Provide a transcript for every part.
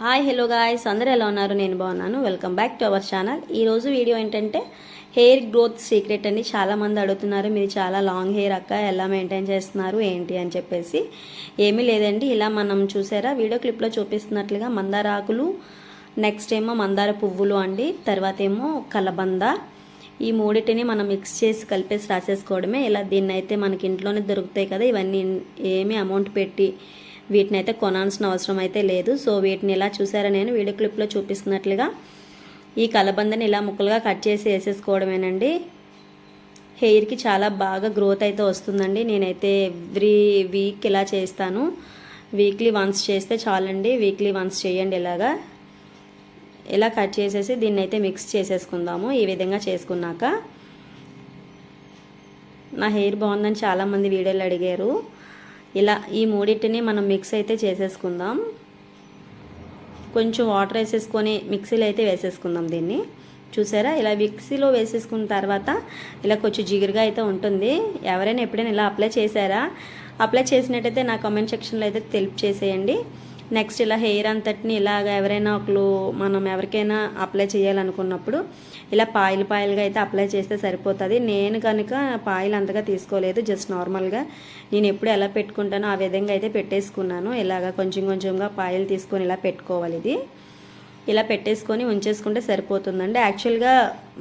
Hi hello guys అందరూ ఎలా ఉన్నారు? నేను బాగున్నాను. Welcome back to our channel ఈరోజు వీడియో ఏంటంటే హెయిర్ గ్రోత్ సీక్రెట్ అని చాలామంది అడుగుతున్నారు. మీరు చాలా లాంగ్ హెయిర్ అక్క. ఎలా మెయింటైన్ చేస్తున్నారు? ఏంటి? అని చెప్పేసి. ఏమీ లేదండి. ఇలా మనం చూసారా? వీడియో క్లిప్లో చూపిస్తున్నట్లుగా మందార ఆకులు నెక్స్ట్ ఏమో మందార పువ్వులు అండి. తర్వాత ఏమో కలబంద. ఈ మూడింటిని మనం మిక్స్ చేసి కలిపేసి రాసేసుకోవడమే. ఇలా దీన్ని అయితే మనకి ఇంట్లోనే దొరుకుతాయి కదా. ఇవన్నీ ఏమీ అమౌంట్ పెట్టి వీటిని అయితే కొనాల్సిన అవసరం అయితే లేదు. సో వీటిని ఇలా చూసారా నేను వీడియో క్లిప్లో చూపిస్తున్నట్లుగా ఈ కలబందని ఇలా ముక్కలుగా కట్ చేసి వేసేసుకోవడమేనండి. హెయిర్కి చాలా బాగా గ్రోత్ అయితే వస్తుందండి. నేనైతే ఎవ్రీ వీక్ ఇలా చేస్తాను. వీక్లీ వన్స్ చేస్తే చాలండి. వీక్లీ వన్స్ చేయండి ఇలాగా. ఇలా కట్ చేసేసి దీన్ని అయితే మిక్స్ చేసేసుకుందాము. ఈ విధంగా చేసుకున్నాక. నా హెయిర్ బాగుందని చాలామంది వీడియోలు అడిగారు. ఇలా ఈ మూడింటిని మనం మిక్స్ అయితే చేసేసుకుందాం. కొంచెం వాటర్ వేసేసుకొని మిక్సీలో అయితే వేసేసుకుందాం దీన్ని. చూసారా? ఇలా మిక్సీలో వేసేసుకున్న తర్వాత ఇలా కొంచెం జిగురుగా అయితే ఉంటుంది. ఎవరైనా ఎప్పుడైనా ఇలా అప్లై చేశారా? అప్లై చేసినట్టయితే నా కామెంట్ సెక్షన్లో అయితే తెలిపి చేసేయండి. నెక్స్ట్ ఇలా హెయిర్ అంతటిని ఇలాగ ఎవరైనా ఒకరు మనం ఎవరికైనా అప్లై చేయాలనుకున్నప్పుడు ఇలా పాయిల్ పాయిల్గా అయితే అప్లై చేస్తే సరిపోతుంది. నేను కనుక పాయిల్ అంతగా తీసుకోలేదు జస్ట్ నార్మల్గా నేను ఎప్పుడు ఎలా పెట్టుకుంటానో ఆ విధంగా అయితే పెట్టేసుకున్నాను. ఇలాగ కొంచెం కొంచెంగా పాయిల్ తీసుకొని ఇలా పెట్టుకోవాలి ఇది. ఇలా పెట్టేసుకొని ఉంచేసుకుంటే సరిపోతుందండి. యాక్చువల్గా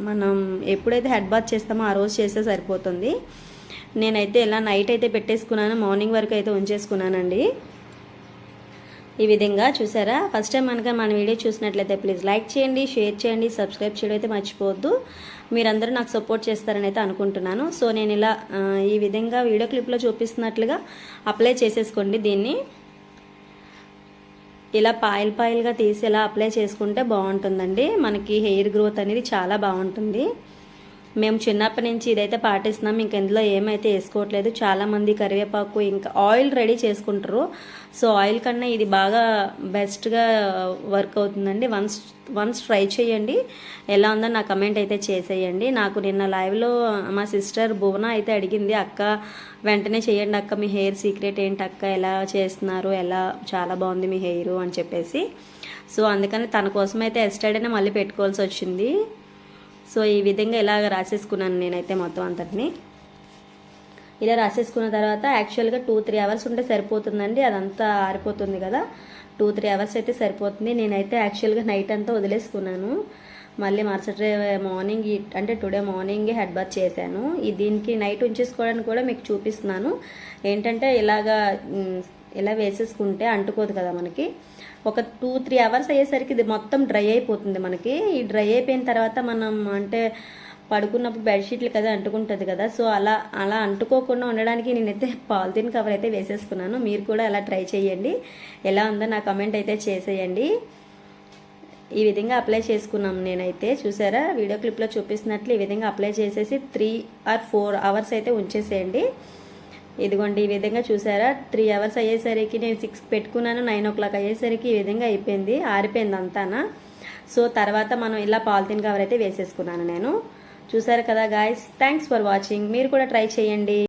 మనం ఎప్పుడైతే హెడ్ బాత్ చేస్తామో ఆ రోజు చేస్తే సరిపోతుంది. నేనైతే ఇలా నైట్ అయితే పెట్టేసుకున్నాను మార్నింగ్ వరకు అయితే ఉంచేసుకున్నానండి. ఈ విధంగా చూసారా? ఫస్ట్ టైం కనుక మన వీడియో చూసినట్లయితే ప్లీజ్ లైక్ చేయండి షేర్ చేయండి సబ్స్క్రైబ్ చేయడం అయితే మర్చిపోవద్దు. మీరందరూ నాకు సపోర్ట్ చేస్తారని అయితే అనుకుంటున్నాను. సో నేను ఇలా ఈ విధంగా వీడియో క్లిప్లో చూపిస్తున్నట్లుగా అప్లై చేసేసుకోండి దీన్ని. ఇలా పాయిల్ పాయిల్గా తీసి ఇలా అప్లై చేసుకుంటే బాగుంటుందండి. మనకి హెయిర్ గ్రోత్ అనేది చాలా బాగుంటుంది. మేము చిన్నప్పటి నుంచి ఇదైతే పాటిస్తున్నాం ఇంక ఇందులో ఏమైతే వేసుకోవట్లేదు. చాలామంది కరివేపాకు ఇంకా ఆయిల్ రెడీ చేసుకుంటారు. సో ఆయిల్ కన్నా ఇది బాగా బెస్ట్గా వర్క్ అవుతుందండి. వన్స్ వన్స్ ట్రై చేయండి. ఎలా ఉందో నా కమెంట్ అయితే చేసేయండి. నాకు నిన్న లైవ్లో మా సిస్టర్ భువన అయితే అడిగింది అక్క వెంటనే చేయండి అక్క మీ హెయిర్ సీక్రెట్ ఏంటి అక్క? ఎలా చేస్తున్నారు? ఎలా? చాలా బాగుంది మీ హెయిర్ అని చెప్పేసి. సో అందుకని తన కోసం అయితే ఎస్టర్డేనే మళ్ళీ పెట్టుకోవాల్సి వచ్చింది. సో ఈ విధంగా ఇలాగ రాసేసుకున్నాను నేనైతే మొత్తం అంతటిని. ఇలా రాసేసుకున్న తర్వాత యాక్చువల్గా టూ త్రీ అవర్స్ ఉంటే సరిపోతుందండి. అదంతా ఆరిపోతుంది కదా. టూ త్రీ అవర్స్ అయితే సరిపోతుంది. నేనైతే యాక్చువల్గా నైట్ అంతా వదిలేసుకున్నాను. మళ్ళీ మరుసటి మార్నింగ్ అంటే టుడే మార్నింగే హెడ్ బాత్ చేశాను. ఈ దీనికి నైట్ ఉంచేసుకోవడానికి కూడా మీకు చూపిస్తున్నాను. ఏంటంటే ఇలాగా ఇలా వేసేసుకుంటే అంటుకోదు కదా మనకి. ఒక టూ త్రీ అవర్స్ అయ్యేసరికి ఇది మొత్తం డ్రై అయిపోతుంది మనకి. ఈ డ్రై అయిపోయిన తర్వాత మనం అంటే పడుకున్నప్పుడు బెడ్షీట్లు కదా అంటుకుంటుంది కదా. సో అలా అలా అంటుకోకుండా ఉండడానికి నేనైతే పాలిథిన్ కవర్ అయితే వేసేసుకున్నాను. మీరు కూడా అలా ట్రై చేయండి. ఎలా ఉందో నా కమెంట్ అయితే చేసేయండి. ఈ విధంగా అప్లై చేసుకున్నాం నేనైతే. చూసారా? వీడియో క్లిప్లో చూపిస్తున్నట్లు ఈ విధంగా అప్లై చేసేసి త్రీ ఆర్ ఫోర్ అవర్స్ అయితే ఉంచేసేయండి. ఇదిగోండి ఈ విధంగా చూసారా? త్రీ అవర్స్ అయ్యేసరికి నేను సిక్స్ పెట్టుకున్నాను నైన్ ఓ క్లాక్ అయ్యేసరికి ఈ విధంగా అయిపోయింది ఆరిపోయింది అంతానా? సో తర్వాత మనం ఇలా పాలిథిన్ కవర్ అయితే వేసేసుకున్నాను నేను. చూసారు కదా గాయస్ థ్యాంక్స్ ఫర్ వాచింగ్ మీరు కూడా ట్రై చేయండి.